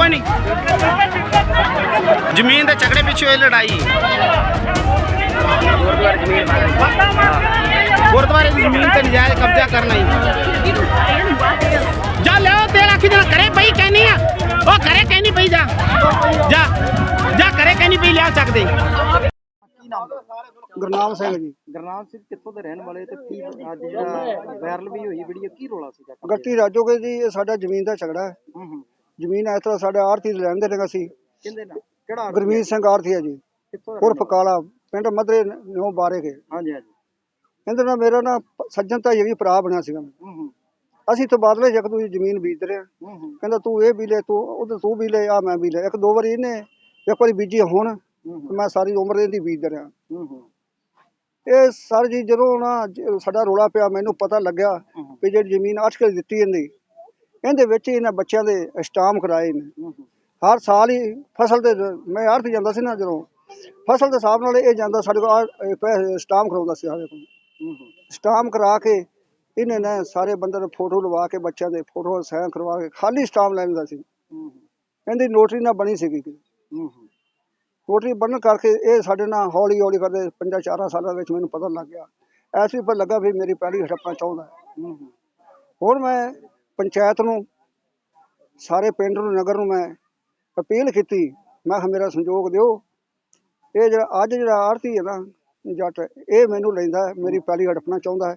ਕੋਈ ਨਹੀਂ। ਜ਼ਮੀਨ ਦੇ ਝਗੜੇ ਪਿੱਛੇ ਹੋਈ ਲੜਾਈ। ਗੁਰਦੁਆਰੇ ਦੀ ਜ਼ਮੀਨ ਤੇ ਨਜਾਇਜ਼ ਕਬਜ਼ਾ ਕਰਨਾ ਹੀ। ਜਾ ਲਿਓ ਤੇਰਾ ਆਖੀ ਜਣਾ ਕਰੇ ਪਈ ਕਹਿਨੀ ਆ। ਉਹ ਕਰੇ ਕਹਿਨੀ ਪਈ ਜਾ। ਜਾ ਜਾ ਕਰੇ ਕਹਿਨੀ ਪਈ ਲਿਆ ਚੱਕਦੇ ਕੀ ਨਾਮ ਗੁਰਨਾਮ ਸਿੰਘ ਜੀ। ਗਰਨਾਮ ਸਿੰਘ ਕਿੱਥੋਂ ਦੇ ਰਹਿਣ ਵਾਲੇ ਤੇ ਕੀ ਅੱਜ ਜਿਹੜਾ ਵਾਇਰਲ ਵੀ ਹੋਈ ਵੀਡੀਓ ਕੀ ਰੋਲਾ ਸੀਗਾ? ਗੱਟੀ ਰਾਜੋਗੇ ਜੀ ਇਹ ਸਾਡਾ ਜ਼ਮੀਨ ਦਾ ਝਗੜਾ ਹੈ। ਹੂੰ ਹੂੰ। ਜ਼ਮੀਨ ਇਸ ਤਰ੍ਹਾਂ ਸਾਡੇ ਆੜਤੀ ਲੈਣ ਦੇ ਨੇ ਅਸੀਂ। ਕਿੰਦੇ ਨਾਲ? ਕਿਹੜਾ ਗੁਰਮੀਤ ਸਿੰਘ ਆੜਤੀ ਹੈ ਜੀ। ਕਿੱਥੋਂ ਦਾ ਉਰਫ ਕਾਲਾ ਪਿੰਡ ਮਧਰੇ ਨਿਉ ਬਾਰੇ ਕੇ। ਹਾਂਜੀ ਹਾਂਜੀ। ਇਹਦੇ ਨਾਲ ਮੇਰਾ ਨਾ ਸੱਜਣ ਤਾਂ ਇਹ ਭਰਾ ਬਣਿਆ ਸੀਗਾ। ਹੂੰ ਹੂੰ। ਅਸੀਂ ਤਬਾਦਲੇ ਜਗ ਦੂਜੀ ਜ਼ਮੀਨ ਬੀਜ ਰਹੇ ਹਾਂ। ਹੂੰ ਹੂੰ। ਕਹਿੰਦਾ ਤੂੰ ਇਹ ਵੀ ਲੈ ਤੂੰ ਉਧਰ ਤੂੰ ਵੀ ਲੈ ਆ ਮੈਂ ਵੀ ਲੈ। ਇੱਕ ਦੋ ਵਾਰੀ ਇਹਨੇ ਇੱਕ ਵਾਰੀ ਬੀਜੀ ਹੁਣ ਤੇ ਮੈਂ ਸਾਰੀ ਉਮਰ ਇਹਦੀ ਬੀਜ ਰਿਹਾ। ਹੂੰ ਹੂੰ। ਇਹ ਸਰ ਜੀ ਜਦੋਂ ਨਾ ਸਾਡਾ ਰੋਲਾ ਪਿਆ ਮੈਨੂੰ ਪਤਾ ਲੱਗਿਆ ਵੀ ਜਿਹੜੀ ਜ਼ਮੀਨ ਅੱਠ ਕੇ ਦਿੱਤੀ ਇਹਦੀ ਇਹਦੇ ਵਿੱਚ ਹੀ ਇਹਨਾਂ ਬੱਚਿਆਂ ਦੇ ਸਟਾਮ ਕਰਾਏ ਨੇ। ਹਰ ਸਾਲ ਹੀ ਫਸਲ ਦੇ ਮੈਂ ਅਰਥ ਜਾਂਦਾ ਸੀ ਨਾ ਜਦੋਂ। ਫਸਲ ਦੇ ਹਿਸਾਬ ਨਾਲ ਇਹ ਜਾਂਦਾ ਸਾਡੇ ਕੋਲ ਪੈਸੇ ਸਟਾਮ ਕਰਾਉਂਦਾ ਸੀ ਸਾਡੇ ਕੋਲ। ਸਟਾਮ ਕਰਾ ਕੇ ਇਹਨੇ ਨੇ ਸਾਰੇ ਬੰਦੇ ਦੇ ਫੋਟੋ ਲਵਾ ਕੇ ਬੱਚਿਆਂ ਦੇ ਫੋਟੋ ਸਾਈਨ ਕਰਵਾ ਕੇ ਖਾਲੀ ਸਟਾਮ ਲੈ ਲੈਂਦਾ ਸੀ। ਹੂੰ ਇਹਦੀ ਨੋਟਰੀ ਨਾ ਬਣੀ ਸੀਗੀ ਹੂੰ ਹੂੰ ਨੋਟਰੀ ਬਣਨ ਕਰਕੇ ਇਹ ਸਾਡੇ ਨਾਲ ਹੌਲੀ ਹੌਲੀ ਕਰਦੇ ਪੰਜਾਂ ਚਾਰਾਂ ਸਾਲਾਂ ਵਿੱਚ ਮੈਨੂੰ ਪਤਾ ਲੱਗ ਗਿਆ। ਐਸ ਵੀ ਪਰ ਲੱਗਾ ਵੀ ਮੇਰੀ ਪਹਿਲੀ ਹੜੱਪਣਾ ਚਾਹੁੰਦਾ ਹੁਣ ਮੈਂ ਪੰਚਾਇਤ ਨੂੰ ਸਾਰੇ ਪਿੰਡ ਨੂੰ ਨਗਰ ਨੂੰ ਮੈਂ ਅਪੀਲ ਕੀਤੀ। ਮੈਂ ਕਿਹਾ ਮੇਰਾ ਸੰਯੋਗ ਦਿਓ। ਇਹ ਜਿਹੜਾ ਅੱਜ ਜਿਹੜਾ ਆਰਤੀ ਹੈ ਨਾ ਜੱਟ ਇਹ ਮੈਨੂੰ ਲੈਂਦਾ ਮੇਰੀ ਪਹਿਲੀ ਹੜਪਣਾ ਚਾਹੁੰਦਾ ਹੈ।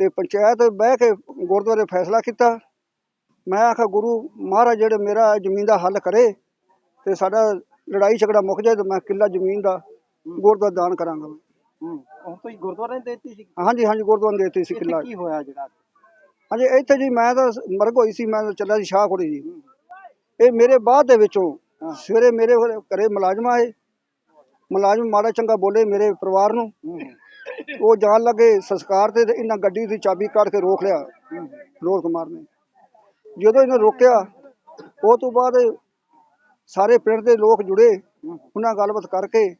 ਤੇ ਪੰਚਾਇਤ ਬਹਿ ਕੇ ਗੁਰਦੁਆਰੇ ਫੈਸਲਾ ਕੀਤਾ। ਮੈਂ ਆਖਾ ਗੁਰੂ ਮਹਾਰਾਜ ਜਿਹੜੇ ਮੇਰਾ ਜ਼ਮੀਨ ਦਾ ਹੱਲ ਕਰੇ ਤੇ ਸਾਡਾ ਲੜਾਈ ਝਗੜਾ ਮੁੱਕ ਜਾਏ ਤੇ ਮੈਂ ਕਿੱਲਾ ਜ਼ਮੀਨ ਦਾ ਗੁਰਦੁਆਰਾ ਦਾਨ ਕਰਾਂਗਾ। ਹੂੰ ਹੁਣ ਤੁਸੀਂ ਗੁਰਦੁਆਰੇ ਦੇ ਦਿੱਤੀ ਸੀ? ਹਾਂਜੀ ਹਾਂਜੀ ਗੁਰਦੁਆਰਾ ਦੇ ਦਿੱਤੀ ਸੀ ਕਿੱਲਾ ਕੀ ਹੋਇਆ ਜਿਹੜਾ? ਹਾਂਜੀ ਇੱਥੇ ਜੀ ਮੈਂ ਤਾਂ ਮਰਗ ਹੋਈ ਸੀ, ਮੈਂ ਤਾਂ ਚੱਲਿਆ ਸੀ ਸ਼ਾਹਕੋੜੀ ਜੀ। ਹੂੰ ਇਹ ਮੇਰੇ ਬਾਅਦ ਦੇ ਵਿੱਚੋਂ ਸਵੇਰੇ ਮੇਰੇ ਘਰੇ- ਮੁਲਾਜ਼ਮ ਆਏ। ਮੁਲਾਜ਼ਮ ਮਾੜਾ ਚੰਗਾ ਬੋਲੇ ਮੇਰੇ ਪਰਿਵਾਰ ਨੂੰ। ਉਹ ਜਾਣ ਲੱਗੇ ਸੰਸਕਾਰ ਤੇ ਇਹਨਾਂ ਗੱਡੀ ਦੀ ਚਾਬੀ ਕੱਢ ਕੇ ਰੋਕ ਲਿਆ ਹੂੰ ਰੋਲ ਕੁਮਾਰ ਨੇ। ਜਦੋਂ ਇਹਨੇ ਰੋਕਿਆ, ਉਹ ਤੋਂ ਬਾਅਦ ਸਾਰੇ ਪਿੰਡ ਦੇ ਲੋਕ ਜੁੜੇ ਹੂੰ ਉਹਨਾਂ ਗੱਲਬਾਤ ਕਰਕੇ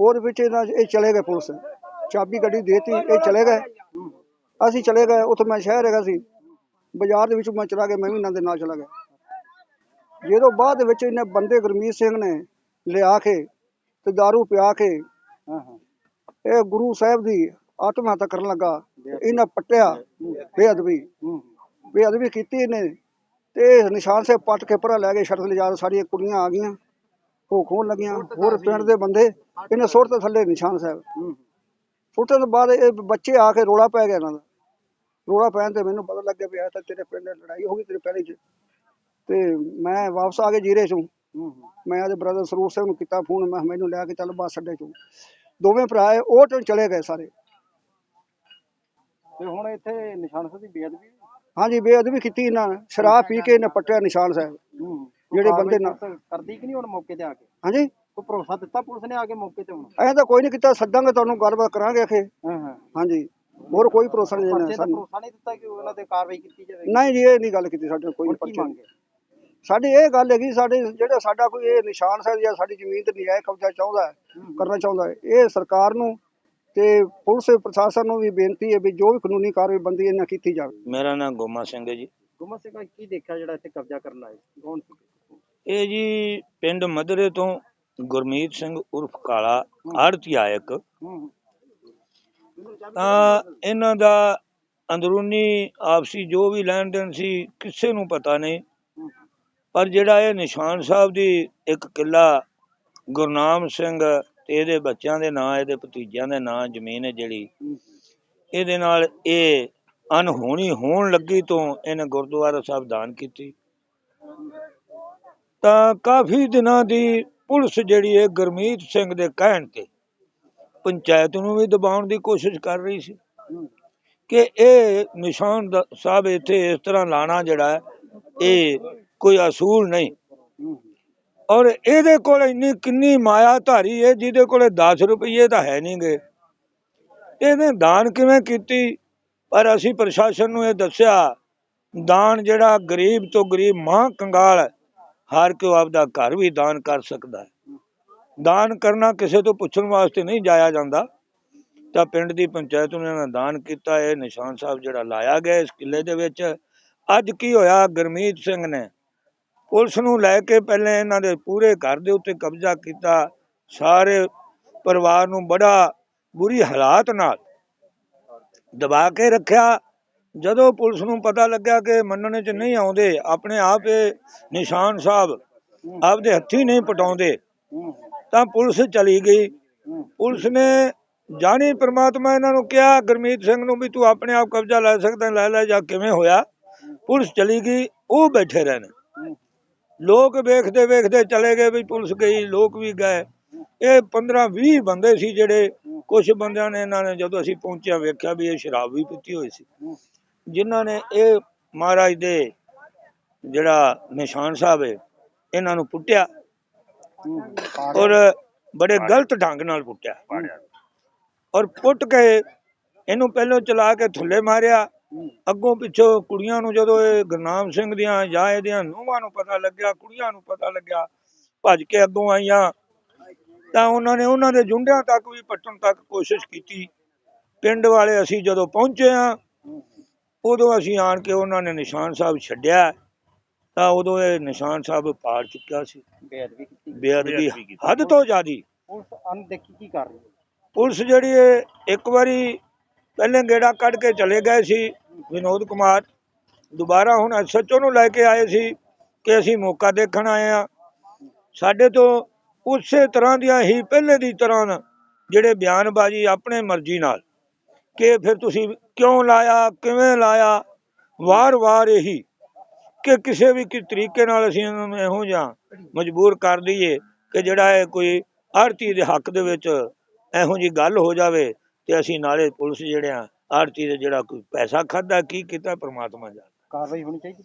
ਉਹਦੇ ਵਿੱਚ ਇਹਨਾਂ ਇਹ ਚਲੇ ਗਏ ਪੁਲਿਸ। ਚਾਬੀ ਗੱਡੀ ਦੇਤੀ, ਇਹ ਚਲੇ ਗਏ। ਅਸੀਂ ਚਲੇ ਗਏ ਉੱਥੇ ਮੈਂ ਸ਼ਹਿਰ ਹੈਗਾ ਸੀ। ਬਾਜ਼ਾਰ ਦੇ ਵਿੱਚ ਮੈਂ ਚਲਾ ਗਿਆ ਮੈਂ ਵੀ ਇਹਨਾਂ ਦੇ ਨਾਲ ਚਲਾ ਗਿਆ। ਜਦੋਂ ਬਾਅਦ ਵਿੱਚ ਇਹਨੇ ਬੰਦੇ ਗੁਰਮੀਤ ਸਿੰਘ ਨੇ ਲਿਆ ਕੇ ਤੇ दारू ਪਿਆ ਕੇ ਇਹ ਗੁਰੂ ਸਾਹਿਬ ਦੀ ਆਤਮ ਹੱਤਿਆ ਕਰਨ ਲੱਗਾ। ਇਹਨਾਂ ਪੱਟਿਆ ਬੇਅਦਬੀ। ਬੇਅਦਬੀ ਕੀਤੀ ਇਹਨੇ ਤੇ ਨਿਸ਼ਾਨ ਸੇ ਪੱਟ ਕੇ ਪਰਾਂ ਲੈ ਗਏ ਸ਼ਰਤ ਲਿਜਾ ਕੇ ਸਾਡੀਆਂ ਕੁੜੀਆਂ ਆ ਗਈਆਂ ਖੋਣ ਲੱਗੀਆਂ। ਹੋਰ ਪਿੰਡ ਦੇ ਬੰਦੇ ਇਹਨੇ ਸੁੱਟ ਤੇ ਥੱਲੇ ਨਿਸ਼ਾਨ ਸਾਹਿਬ। ਸੁੱਟਣ ਤੋਂ ਬਾਅਦ ਇਹ ਬੱਚੇ ਆ ਕੇ ਰੋਲਾ ਪੈ ਗਿਆ ਇਹਨਾਂ ਦਾ। ਰੋਲਾ ਪੈਣ ਤੇ ਮੈਨੂੰ ਪਤਾ ਲੱਗਿਆ ਵੀ ਆ ਤਾਂ ਤੇਰੇ ਪਿੰਡ ਲੜਾਈ ਹੋ ਗਈ ਤੇਰੇ ਪਹਿਲੇ ਚ। ਤੇ ਮੈਂ ਵਾਪਸ ਆ ਕੇ ਜੀਰੇ ਚੋਂ। ਮੈਂ ਆਦੇ ਬ੍ਰਦਰ ਸਰੂਪ ਸਿੰਘ ਨੂੰ ਕੀਤਾ ਫੋਨ ਮੈਂ ਮੈਨੂੰ ਲੈ ਕੇ ਚੱਲ ਬੱਸ ਅੱਡੇ ਚੋਂ। ਦੋਵੇਂ ਭਰਾ ਉਹ ਤੋਂ ਚਲੇ ਗਏ ਸਾਰੇ। ਤੇ ਹੁਣ ਇੱਥੇ ਨਿਸ਼ਾਨ ਸਾਹਿਬ ਦੀ ਬੇਅਦਬੀ? ਹਾਂਜੀ ਬੇਅਦਬੀ ਕੀਤੀ ਇਹਨਾਂ ਨੇ। ਸ਼ਰਾਬ ਪੀ ਕੇ ਇਹਨੇ ਪੱਟਿਆ ਨਿਸ਼ਾਨ ਸਾਹਿਬ। ਜਿਹੜੇ ਬੰਦੇ ਪੁਲਿਸ ਕਰਦੀ ਕਿ ਨਹੀਂ ਹੁਣ ਮੌਕੇ ਤੇ ਆ ਕੇ? ਹਾਂਜੀ? ਕੋਈ ਭਰੋਸਾ ਦਿੱਤਾ ਪੁਲਿਸ ਨੇ ਆ ਕੇ ਮੌਕੇ ਤੇ ਹੁਣ? ਐਂ ਤਾਂ ਕੋਈ ਨਹੀਂ ਕੀਤਾ ਸੱਦਾਂਗੇ ਤੁਹਾਨੂੰ ਗੱਲਬਾਤ ਕਰਾਂਗੇ ਅਖੇ। ਹਾਂ ਹਾਂ। ਹਾਂਜੀ। ਹੋਰ ਕੋਈ ਭਰੋਸਾ ਨਹੀਂ ਦੇਣਾ ਸਾਨੂੰ। ਭਰੋਸਾ ਨਹੀਂ ਦਿੱਤਾ ਕਿ ਉਹਨਾਂ ਤੇ ਕਾਰਵਾਈ ਕੀਤੀ ਜਾਵੇਗੀ? ਨਹੀਂ ਜੀ ਇਹ ਨਹੀਂ ਗੱਲ ਕੀਤੀ ਸਾਡੇ ਕੋਈ ਪਰਚੇ ਸਾਡੀ ਇਹ ਗੱਲ ਹੈਗੀ ਸਾਡੇ ਜਿਹੜਾ ਸਾਡਾ ਕੋਈ ਇਹ ਨਿਸ਼ਾਨ ਸਾਹਿਬ ਜਾਂ ਸਾਡੀ ਜ਼ਮੀਨ ਤੇ ਨਜਾਇਜ਼ ਕਬਜ਼ਾ ਚਾਹੁੰਦਾ ਹੈ ਕਰਨਾ ਚਾਹੁੰਦਾ ਹੈ ਇਹ ਸਰਕਾਰ ਨੂੰ ਤੇ ਪੁਲਿਸ ਪ੍ਰਸ਼ਾਸਨ ਨੂੰ ਵੀ ਬੇਨਤੀ ਹੈ ਵੀ ਜੋ ਵੀ ਕਾਨੂੰਨੀ ਕਾਰਵਾਈ ਬੰਦੀ ਇਹਨਾਂ ਕੀਤੀ ਜਾਵੇ। ਮੇਰਾ ਨਾਮ ਗੋਮਾ ਸਿੰਘ ਹੈ ਜੀ। ਗੁਮਾ ਸਿੰਘ ਕੀ ਦੇਖਿਆ ਜਿਹੜਾ ਇੱਥੇ ਕਬਜ਼ਾ ਕਰਨ ਆਏ? ਕੌਣ ਸੀ? ਇਹ ਜੀ ਪਿੰਡ ਮਧਰੇ ਤੋਂ ਗੁਰਮੀਤ ਸਿੰਘ ਉਰਫ ਕਾਲਾ ਆੜਤੀਆ ਇੱਕ ਤਾਂ ਇਹਨਾਂ ਦਾ ਅੰਦਰੂਨੀ ਆਪਸੀ ਜੋ ਵੀ ਲੈਣ ਦੇਣ ਸੀ, ਕਿਸੇ ਨੂੰ ਪਤਾ ਨਹੀਂ। ਪਰ ਜਿਹੜਾ ਇਹ ਨਿਸ਼ਾਨ ਸਾਹਿਬ ਦੀ ਇੱਕ ਕਿੱਲਾ ਗੁਰਨਾਮ ਸਿੰਘ ਤੇ ਇਹਦੇ ਬੱਚਿਆਂ ਦੇ ਨਾਂ, ਇਹਦੇ ਭਤੀਜਿਆਂ ਦੇ ਨਾਂ, ਜ਼ਮੀਨ ਹੈ ਜਿਹੜੀ, ਇਹਦੇ ਨਾਲ ਇਹ ਅਨਹੋਣੀ ਹੋਣ ਲੱਗੀ ਤੋਂ ਇਹਨੇ ਗੁਰਦੁਆਰਾ ਸਾਹਿਬ ਦਾਨ ਕੀਤੀ। ਤਾਂ ਕਾਫੀ ਦਿਨਾਂ ਦੀ ਪੁਲਿਸ ਜਿਹੜੀ ਹੈ ਗੁਰਮੀਤ ਸਿੰਘ ਦੇ ਕਹਿਣ ਤੇ ਪੰਚਾਇਤ ਨੂੰ ਵੀ ਦਬਾਉਣ ਦੀ ਕੋਸ਼ਿਸ਼ ਕਰ ਰਹੀ ਸੀ। ਕਿ ਇਹ ਨਿਸ਼ਾਨ ਦਾ- ਸਾਹਿਬ ਇੱਥੇ ਇਸ ਤਰ੍ਹਾਂ ਲਾਣਾ ਜਿਹੜਾ ਇਹ ਕੋਈ ਅਸੂਲ ਨਹੀਂ। ਔਰ ਇਹਦੇ ਕੋਲ ਇੰਨੀ ਕਿੰਨੀ ਮਾਇਆ ਧਾਰੀ ਹੈ ਜਿਹਦੇ ਕੋਲੇ 10 ਰੁਪਏ ਤਾਂ ਹੈ ਨਹੀਂ ਨਹੀਂਗੇ ਇਹਨੇ ਦਾਨ ਕਿਵੇਂ ਕੀਤੀ? ਪਰ ਅਸੀਂ ਪ੍ਰਸ਼ਾਸਨ ਨੂੰ ਇਹ ਦੱਸਿਆ ਦਾਨ ਜਿਹੜਾ ਗਰੀਬ ਤੋਂ ਗਰੀਬ ਮਾਂ ਕੰਗਾਲ ਹੈ, ਹਰ ਕੇ ਆਪਦਾ ਘਰ ਵੀ ਦਾਨ ਕਰ ਸਕਦਾ ਹੈ। ਦਾਨ ਕਰਨਾ ਕਿਸੇ ਤੋਂ ਪੁੱਛਣ ਵਾਸਤੇ ਨਹੀਂ ਜਾਇਆ ਜਾਂਦਾ। ਤਾਂ ਪਿੰਡ ਦੀ ਪੰਚਾਇਤ ਨੂੰ ਇਹਨਾਂ ਦਾਨ ਕੀਤਾ। ਇਹ ਨਿਸ਼ਾਨ ਸਾਹਿਬ ਜਿਹੜਾ ਲਾਇਆ ਗਿਆ ਇਸ ਕਿਲੇ ਦੇ ਵਿੱਚ। ਅੱਜ ਕੀ ਹੋਇਆ? ਗੁਰਮੀਤ ਸਿੰਘ ਨੇ ਪੁਲਿਸ ਨੂੰ ਲੈ ਕੇ ਪਹਿਲੇ ਇਹਨਾਂ ਦੇ ਪੂਰੇ ਘਰ ਦੇ ਉੱਤੇ ਕਬਜ਼ਾ ਕੀਤਾ। ਸਾਰੇ ਪਰਿਵਾਰ ਨੂੰ ਬੜਾ ਬੁਰੀ ਹਾਲਾਤ ਨਾਲ ਦਬਾ ਕੇ ਰੱਖਿਆ। ਜਦੋਂ ਪੁਲਿਸ ਨੂੰ ਪਤਾ ਲੱਗਿਆ ਕਿ ਮੰਨਣ 'ਚ ਨਹੀਂ ਆਉਂਦੇ, ਆਪਣੇ ਆਪ ਇਹ ਨਿਸ਼ਾਨ ਸਾਹਿਬ ਆਪਦੇ ਹੱਥੀ ਨਹੀਂ ਪਟਾਉਂਦੇ, ਤਾਂ ਪੁਲਿਸ ਚਲੀ ਗਈ। ਪੁਲਿਸ ਨੇ ਜਾਣੀ ਪ੍ਰਮਾਤਮਾ ਇਹਨਾਂ ਨੂੰ ਕਿਹਾ, ਗੁਰਮੀਤ ਸਿੰਘ ਨੂੰ ਵੀ ਤੂੰ ਆਪਣੇ ਆਪ ਕਬਜ਼ਾ ਲੈ ਸਕਦਾ, ਲੈ ਲੈ ਜਾਂ ਕਿਵੇਂ ਹੋਇਆ? ਪੁਲਿਸ ਚਲੀ ਗਈ, ਉਹ ਬੈਠੇ ਰਹਿਣ। ਲੋਕ ਵੇਖਦੇ ਵੇਖਦੇ ਚਲੇ ਗਏ ਵੀ ਪੁਲਿਸ ਗਈ, ਲੋਕ ਵੀ ਗਏ। ਇਹ 15 20 ਬੰਦੇ ਸੀ ਜਿਹੜੇ ਕੁਝ ਬੰਦਿਆਂ ਨੇ ਇਹਨਾਂ ਨੇ ਜਦੋਂ ਅਸੀਂ ਪਹੁੰਚਿਆ, ਵੇਖਿਆ ਵੀ ਇਹ ਸ਼ਰਾਬ ਵੀ ਪੀਤੀ ਹੋਈ ਸੀ। ਜਿਨ੍ਹਾਂ ਨੇ ਇਹ ਮਹਾਰਾਜ ਦੇ ਜਿਹੜਾ ਨਿਸ਼ਾਨ ਸਾਹਿਬ ਹੈ ਇਹਨਾਂ ਨੂੰ ਪੁੱਟਿਆ ਔਰ ਬੜੇ ਗਲਤ ਢੰਗ ਨਾਲ ਪੁੱਟਿਆ। ਔਰ ਪੁੱਟ ਕੇ ਇਹਨੂੰ ਪਹਿਲਾਂ ਚਲਾ ਕੇ ਥੱਲੇ ਮਾਰਿਆ। ਅੱਗੋਂ ਪਿੱਛੋਂ ਕੁੜੀਆਂ ਨੂੰ ਜਦੋਂ ਇਹ ਗੁਰਨਾਮ ਸਿੰਘ ਦੀਆਂ ਜਾਂ ਇਹਦੀਆਂ ਨੂੰਹਾਂ ਨੂੰ ਪਤਾ ਲੱਗਿਆ ਕੁੜੀਆਂ ਨੂੰ ਪਤਾ ਲੱਗਿਆ ਭੱਜ ਕੇ ਅੱਗੋਂ ਆਈਆਂ ਤਾਂ ਉਹਨਾਂ ਨੇ ਉਹਨਾਂ ਦੇ ਜੁੰਡਿਆਂ ਤੱਕ ਵੀ ਪੱਟਣ ਤੱਕ ਕੋਸ਼ਿਸ਼ ਕੀਤੀ। ਪਿੰਡ ਵਾਲੇ ਅਸੀਂ ਜਦੋਂ ਪਹੁੰਚੇ ਆ ਉਦੋਂ ਅਸੀਂ ਆਣ ਕੇ ਉਹਨਾਂ ਨੇ ਨਿਸ਼ਾਨ ਸਾਹਿਬ ਛੱਡਿਆ ਤਾਂ ਉਦੋਂ ਇਹ ਨਿਸ਼ਾਨ ਸਾਹਿਬ ਪਾੜ ਚੁੱਕਿਆ ਸੀ। ਬੇਅਦਬੀ ਕੀਤੀ। ਬੇਅਦਬੀ ਹੱਦ ਤੋਂ ਜ਼ਿਆਦੀ। ਪੁਲਿਸ ਅਣਦੇਖੀ ਕੀ ਕਰ ਰਹੀ ਹੈ। ਪੁਲਿਸ ਜਿਹੜੀ ਇੱਕ ਵਾਰੀ ਪਹਿਲੇ ਗੇੜਾ ਕੱਢ ਕੇ ਚਲੇ ਗਏ ਸੀ ਵਿਨੋਦ ਕੁਮਾਰ। ਦੁਬਾਰਾ ਹੁਣ ਐਸਐਚਓ ਨੂੰ ਲੈ ਕੇ ਆਏ ਸੀ ਕਿ ਅਸੀਂ ਮੌਕਾ ਦੇਖਣ ਆਏ ਆ ਸਾਡੇ ਤੋਂ ਉਸੇ ਤਰ੍ਹਾਂ ਦੀਆਂ ਹੀ ਪਹਿਲੇ ਦੀ ਤਰ੍ਹਾਂ ਜਿਹੜੇ ਬਿਆਨਬਾਜ਼ੀ ਆਪਣੇ ਮਰਜ਼ੀ ਨਾਲ ਕਿ ਫਿਰ ਤੁਸੀਂ ਕਿਉਂ ਲਾਇਆ ਕਿਵੇਂ ਲਾਇਆ? ਵਾਰ-ਵਾਰ ਇਹੀ ਕਿ ਕਿਸੇ ਵੀ ਕਿ ਤਰੀਕੇ ਨਾਲ ਅਸੀਂ ਇਹਨਾਂ ਨੂੰ ਇਹੋ ਜਿਹਾ ਮਜਬੂਰ ਕਰ ਦਈਏ ਕਿ ਜਿਹੜਾ ਇਹ ਕੋਈ ਆੜਤੀ ਦੇ ਹੱਕ ਦੇ ਵਿੱਚ ਇਹੋ ਜੀ ਗੱਲ ਹੋ ਜਾਵੇ ਤੇ ਅਸੀਂ ਨਾਲੇ ਪੁਲਿਸ ਜਿਹੜੇ ਆ ਆੜਤੀ ਦੇ ਜਿਹੜਾ ਕੋਈ ਪੈਸਾ ਖਾਦਾ ਕੀ ਕੀਤਾ ਪ੍ਰਮਾਤਮਾ ਜਾਣੇ। ਕਾਰਵਾਈ ਹੋਣੀ ਚਾਹੀਦੀ?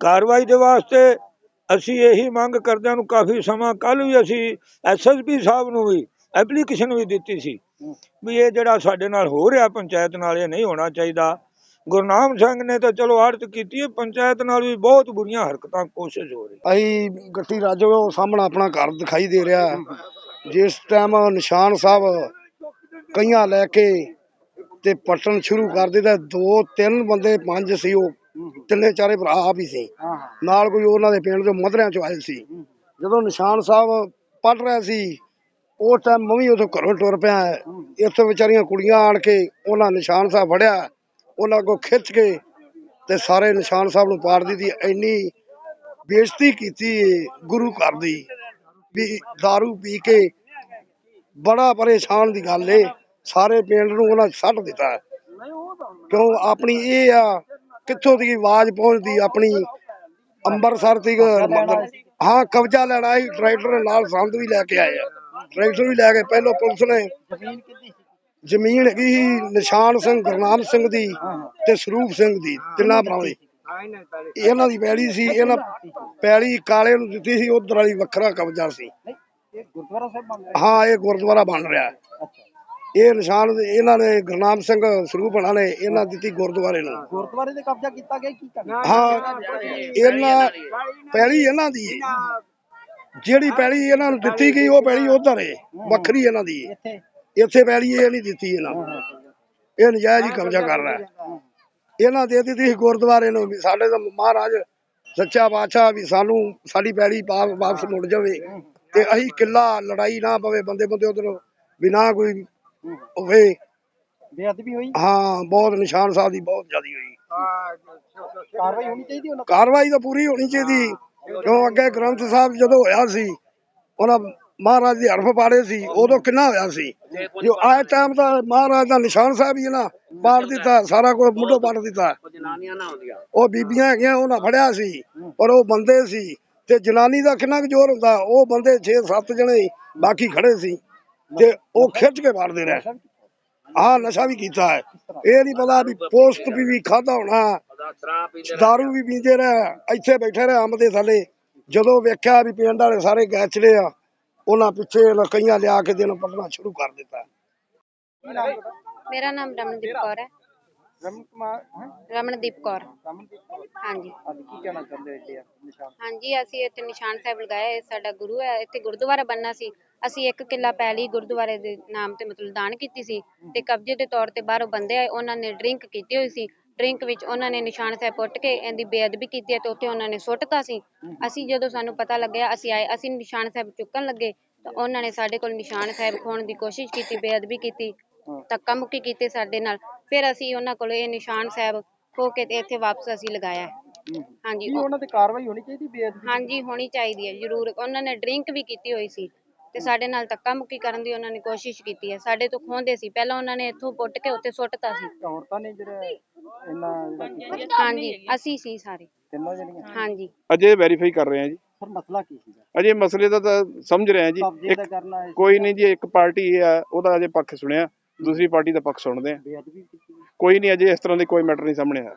ਕਾਰਵਾਈ ਦੇ ਵਾਸਤੇ ਅਸੀਂ ਇਹੀ ਮੰਗ ਕਰਦਿਆਂ ਨੂੰ ਕਾਫੀ ਸਮਾਂ ਕੱਲ ਵੀ ਅਸੀਂ ਐਸਐਸਪੀ ਸਾਹਿਬ ਨੂੰ ਵੀ ਐਪਲੀਕੇਸ਼ਨ ਵੀ ਦਿੱਤੀ ਸੀ ਵੀ ਇਹ ਜਿਹੜਾ ਸਾਡੇ ਨਾਲ ਹੋ ਰਿਹਾ ਪੰਚਾਇਤ ਨਾਲ ਇਹ ਨਹੀਂ ਹੋਣਾ ਚਾਹੀਦਾ। ਗੁਰਨਾਮ ਸਿੰਘ ਨੇ ਤਾਂ ਚਲੋ ਆੜਤ ਕੀਤੀ ਹੈ ਪੰਚਾਇਤ ਨਾਲ ਵੀ ਬਹੁਤ ਬੁਰੀਆਂ ਹਰਕਤਾਂ ਕੋਸ਼ਿਸ਼ ਹੋ ਰਹੀ। ਅਸੀਂ ਗੱਟੀ ਰਾਜੋ ਸਾਹਮਣੇ ਆਪਣਾ ਘਰ ਦਿਖਾਈ ਦੇ ਰਿਹਾ। ਜਿਸ ਟਾਈਮ ਨਿਸ਼ਾਨ ਸਾਹਿਬ ਕਈਆਂ ਲੈ ਕੇ ਤੇ ਪਟਣ ਸ਼ੁਰੂ ਕਰ ਦਿੱਤਾ ਦੋ ਤਿੰਨ ਬੰਦੇ ਪੰਜ ਸੀ ਉਹ। ਤਿੰਨੇ ਚਾਰੇ ਭਰਾ ਆਪ ਹੀ ਸੀ। ਨਾਲ ਕੋਈ ਉਹਨਾਂ ਦੇ ਪਿੰਡ ਦੇ ਮਧਰਿਆਂ ਚੋਂ ਆਏ ਸੀ। ਜਦੋਂ ਨਿਸ਼ਾਨ ਸਾਹਿਬ ਪੜ ਰਿਹਾ ਸੀ ਉਸ ਟਾਈਮ ਮੈਂ ਵੀ ਉਥੋਂ ਘਰੋਂ ਟੁਰ ਪਿਆ। ਇੱਥੇ ਵਿਚਾਰੀਆਂ ਕੁੜੀਆਂ ਆਣ ਕੇ ਉਹਨਾਂ ਨਿਸ਼ਾਨ ਸਾਹਿਬ ਫੜਿਆ। ਉਹਨਾਂ ਕੋ ਖਿੱਚ ਕੇ ਤੇ ਸਾਰੇ ਨਿਸ਼ਾਨ ਸਾਹਿਬ ਨੂੰ ਪਾੜ ਦਿੱਤੀ। ਇੰਨੀ ਬੇਇੱਜ਼ਤੀ ਕੀਤੀ ਏ ਗੁਰੂ ਘਰ ਦੀ ਵੀ दारू ਪੀ ਕੇ ਬੜਾ ਪਰੇਸ਼ਾਨ ਦੀ ਗੱਲ ਏ। ਸਾਰੇ ਪਿੰਡ ਨੂੰ ਉਹਨਾਂ ਸੱਟ ਦਿੱਤਾ। ਕਿਉਂ? ਆਪਣੀ ਇਹ ਆ, ਕਿੱਥੋਂ ਦੀ ਆਵਾਜ਼ ਪਹੁੰਚਦੀ ਆਪਣੀ? ਅੰਮ੍ਰਿਤਸਰ ਤੱਕ ਹਾਂ, ਕਬਜ਼ਾ ਲੈਣਾ ਹੀ ਟਰੈਕਟਰ ਨਾਲ ਸੰਦ ਵੀ ਲੈ ਕੇ ਆਏ ਆ। ਟਰੈਕਟਰ ਵੀ ਲੈ ਕੇ ਪਹਿਲੋਂ ਪੁਲਿਸ ਨੇ। ਜ਼ਮੀਨ ਕਿੱਦੀ ਸੀ? ਜ਼ਮੀਨ ਹੈਗੀ ਸੀ ਨਿਸ਼ਾਨ ਸਿੰਘ ਗੁਰਨਾਮ ਸਿੰਘ ਦੀ ਤੇ ਸਰੂਪ ਸਿੰਘ ਦੀ ਤਿੰਨਾਂ ਭਰਾਵਾਂ ਦੀ। ਇਹਨਾਂ ਦੀ ਪੈਲੀ ਸੀ। ਇਹਨਾਂ ਪੈਲੀ ਕਾਲੇ ਨੂੰ ਦਿੱਤੀ ਸੀ ਉਧਰ ਵਾਲੀ ਵੱਖਰਾ ਕਬਜ਼ਾ ਸੀ। ਹਾਂ ਇਹ ਗੁਰਦੁਆਰਾ ਬਣ ਰਿਹਾ। ਇਹ ਨਿਸ਼ਾਨ ਇਹਨਾਂ ਨੇ ਗੁਰਨਾਮ ਸਿੰਘ ਸਰੂਪ ਬਣਾ ਨੇ ਇਹਨਾਂ ਦਿੱਤੀ ਗੁਰਦੁਆਰੇ ਨੂੰ। ਗੁਰਦੁਆਰੇ ਤੇ ਕਬਜ਼ਾ ਕੀਤਾ ਗਿਆ ਕੀ ਕਰਨਾ? ਹਾਂ ਇਹਨਾਂ ਪੈਲੀ ਇਹਨਾਂ ਦੀ ਹੈ। ਜਿਹੜੀ ਪੈਲੀ ਇਹਨਾਂ ਨੂੰ ਦਿੱਤੀ ਗਈ ਉਹ ਪੈਲੀ ਉਧਰ ਹੈ ਵੱਖਰੀ ਇਹਨਾਂ ਦੀ। ਇੱਥੇ। ਪੈਲੀ ਇਹ ਨਹੀਂ ਦਿੱਤੀ ਇਹਨਾਂ ਨੂੰ। ਇਹ ਨਜਾਇਜ਼ ਹੀ ਕਬਜ਼ਾ ਕਰ ਰਿਹਾ। ਹੈ। ਇਹਨਾਂ ਦੇ ਦਿੱਤੀ ਸੀ ਗੁਰਦੁਆਰੇ ਨੂੰ ਵੀ ਸਾਡੇ ਤਾਂ ਮਹਾਰਾਜ ਸੱਚਾ ਬਾਦਸ਼ਾਹ ਵੀ ਸਾਨੂੰ ਸਾਡੀ ਪੈਲੀ ਪਾ- ਵਾਪਸ ਮੁੜ ਜਾਵੇ ਤੇ ਅਸੀਂ ਕਿੱਲਾ ਲੜਾਈ ਨਾ ਪਵੇ ਬੰਦੇ ਬੰਦੇ ਉਧਰ ਬਿਨਾ ਕੋਈ ਹੋਵੇ। ਬੇਅਦਬੀ ਹੋਈ? ਹਾਂ ਬਹੁਤ ਨਿਸ਼ਾਨ ਸਾਹਿਬ ਦੀ ਬਹੁਤ ਜ਼ਿਆਦੀ ਹੋਈ। ਕਾਰਵਾਈ ਹੋਣੀ ਚਾਹੀਦੀ ਉਹਨਾਂ ਕਾਰਵਾਈ ਤਾਂ ਪੂਰੀ ਹੋਣੀ ਚਾਹੀਦੀ। ਕਿਉਂ ਅੱਗੇ ਗ੍ਰੰਥ ਸਾਹਿਬ ਜਦੋਂ ਹੋਇਆ ਸੀ ਉਹਨਾਂ ਮਹਾਰਾਜ ਦੇ ਹਰਫ ਪਾੜੇ ਸੀ ਉਦੋਂ ਕਿੰਨਾ ਹੋਇਆ ਸੀ? ਜੋ ਆਏ ਟਾਈਮ ਤਾਂ ਮਹਾਰਾਜ ਦਾ ਨਿਸ਼ਾਨ ਸਾਹਿਬ ਹੀ ਨਾ ਪਾੜ ਦਿੱਤਾ ਸਾਰਾ ਕੁਝ ਮੁੱਢੋਂ ਪਾੜ ਦਿੱਤਾ। ਉਹ ਬੀਬੀਆਂ ਹੈਗੀਆਂ ਉਹਨਾਂ ਫੜਿਆ ਸੀ ਪਰ ਉਹ ਬੰਦੇ ਸੀ। ਤੇ ਜਨਾਨੀ ਦਾ ਕਿੰਨਾ ਕੁ ਜ਼ੋਰ ਹੁੰਦਾ ਉਹ ਬੰਦੇ 6-7 ਜਣੇ ਬਾਕੀ ਖੜੇ ਸੀ। ਤੇ ਉਹ ਖਿੱਚ ਕੇ ਮਾਰਦੇ ਰਹੇ। ਆਹ ਨਸ਼ਾ ਵੀ ਕੀਤਾ ਹੈ। ਇਹ ਨਹੀਂ ਪਤਾ ਵੀ ਪੋਸਟ ਵੀ ਵੀ ਖਾਦਾ ਹੋਣਾ। ਦਾਰੂ ਵੀ ਪੀਂਦੇ ਰਹੇ ਇੱਥੇ ਬੈਠੇ ਰਹੇ ਅੰਬ ਦੇ ਥੱਲੇ। ਜਦੋਂ ਵੇਖਿਆ ਵੀ ਪਿੰਡ ਵਾਲੇ ਸਾਰੇ ਗਏ ਚਲੇ ਆ ਉਹਨਾਂ ਪਿੱਛੇ ਲਕਈਆਂ ਲਿਆ ਕੇ ਦਿਨ ਪੱਟਣਾ ਸ਼ੁਰੂ ਕਰ ਦਿੱਤਾ। ਮੇਰਾ ਨਾਮ ਰਮਨਦੀਪ ਕੌਰ ਹੈ। ਰਮਨ ਕੁਮਾਰ ਰਮਨਦੀਪ ਕੌਰ। ਰਮਨਦੀਪ ਕੌਰ। ਹਾਂਜੀ। ਅੱਜ ਕੀ ਕਹਿਣਾ ਚਾਹੁੰਦੇ ਹੋ ਇੱਥੇ ਨਿਸ਼ਾਨ। ਹਾਂਜੀ ਅਸੀਂ ਇੱਥੇ ਨਿਸ਼ਾਨ ਸਾਹਿਬ ਲਗਾਇਆ ਇਹ ਸਾਡਾ ਗੁਰੂ ਹੈ ਇੱਥੇ ਗੁਰਦੁਆਰਾ ਬੰਨਾ ਸੀ। ਅਸੀਂ ਇੱਕ ਕਿੱਲਾ ਪੈਲੀ ਗੁਰਦੁਆਰੇ ਦੇ ਨਾਮ ਤੇ ਮਤਲਬ ਦਾਨ ਕੀਤੀ ਸੀ ਤੇ ਕਬਜ਼ੇ ਦੇ ਤੌਰ ਤੇ ਬਾਹਰੋਂ ਬੰਦੇ ਆਏ ਉਹਨਾਂ ਨੇ ਡਰਿੰਕ ਕੀਤੀ ਹੋਈ ਸੀ। ਡਰਿੰਕ ਵਿੱਚ ਉਹਨਾਂ ਨੇ ਨਿਸ਼ਾਨ ਸਾਹਿਬ ਪੁੱਟ ਕੇ ਇਹਦੀ ਬੇਅਦਬੀ ਕੀਤੀ ਹੈ ਤੇ ਉੱਥੇ ਉਹਨਾਂ ਨੇ ਸੁੱਟਤਾ ਸੀ। ਅਸੀਂ ਜਦੋਂ ਸਾਨੂੰ ਪਤਾ ਲੱਗਿਆ ਅਸੀਂ ਆਏ ਅਸੀਂ ਨਿਸ਼ਾਨ ਸਾਹਿਬ ਚੁੱਕਣ ਲੱਗੇ ਤਾਂ ਉਹਨਾਂ ਨੇ ਸਾਡੇ ਕੋਲ ਨਿਸ਼ਾਨ ਸਾਹਿਬ ਖੋਣ ਦੀ ਕੋਸ਼ਿਸ਼ ਕੀਤੀ ਬੇਅਦਬੀ ਕੀਤੀ ਧੱਕਾ ਮੁੱਕੀ ਕੀਤੀ ਸਾਡੇ ਨਾਲ। ਫਿਰ ਅਸੀਂ ਉਹਨਾਂ ਕੋਲ ਇਹ ਨਿਸ਼ਾਨ ਸਾਹਿਬ ਖੋ ਕੇ ਤੇ ਇੱਥੇ ਵਾਪਸ ਅਸੀਂ ਲਗਾਇਆ। ਹਾਂਜੀ। ਉਹਨਾਂ ਤੇ ਕਾਰਵਾਈ ਹੋਣੀ ਚਾਹੀਦੀ ਬੇਅਦਬੀ? ਹਾਂਜੀ ਹੋਣੀ ਚਾਹੀਦੀ ਹੈ ਜ਼ਰੂਰ। ਉਹਨਾਂ ਨੇ ਡਰਿੰਕ ਵੀ ਕੀਤੀ ਹੋਈ ਸੀ। ਤੇ ਸਾਡੇ ਨਾਲ ਧੱਕਾ ਮੁੱਕੀ ਕਰਨ ਦੀ ਉਹਨਾਂ ਨੇ ਕੋਸ਼ਿਸ਼ ਕੀਤੀ ਹੈ। ਸਾਡੇ ਤੋਂ ਖੋਹਦੇ ਸੀ। ਪਹਿਲਾਂ ਉਹਨਾਂ ਨੇ ਇੱਥੋਂ ਪੁੱਟ ਕੇ ਉੱਥੇ ਸੁੱਟਤਾ ਸੀ। ਔਰਤਾਂ ਨੇ ਜਿਹੜਾ ਇੰਨਾ ਜਿਹੜਾ ਕੀਤਾ ਹਾਂਜੀ ਅਸੀਂ ਸੀ ਸਾਰੇ। ਤਿੰਨੋਂ ਹਾਂਜੀ। ਅਜੇ ਵੈਰੀਫਾਈ ਕਰ ਰਹੇ ਹਾਂ ਜੀ। ਸਰ ਮਸਲਾ ਕੀ ਸੀਗਾ? ਅਜੇ ਮਸਲੇ ਦਾ ਤਾਂ ਸਮਝ ਰਹੇ ਹਾਂ ਜੀ। ਕਬਜ਼ੇ ਇੱਕ ਦਾ ਕਰਨਾ ਹੈ ਕੋਈ ਨਹੀਂ ਜੀ ਇੱਕ ਪਾਰਟੀ ਇਹ ਆ ਉਹਦਾ ਅਜੇ ਪੱਖ ਸੁਣਿਆ। ਦੂਸਰੀ ਪਾਰਟੀ ਦਾ ਪੱਖ ਸੁਣਦੇ ਆ ਬੇਅਦਬੀ ਕੀਤੀ ਕੋਈ ਨਹੀਂ ਅਜੇ ਇਸ ਤਰ੍ਹਾਂ ਦੀ ਕੋਈ ਮੈਟਰ ਨਹੀਂ ਸਾਹਮਣੇ ਆਇਆ।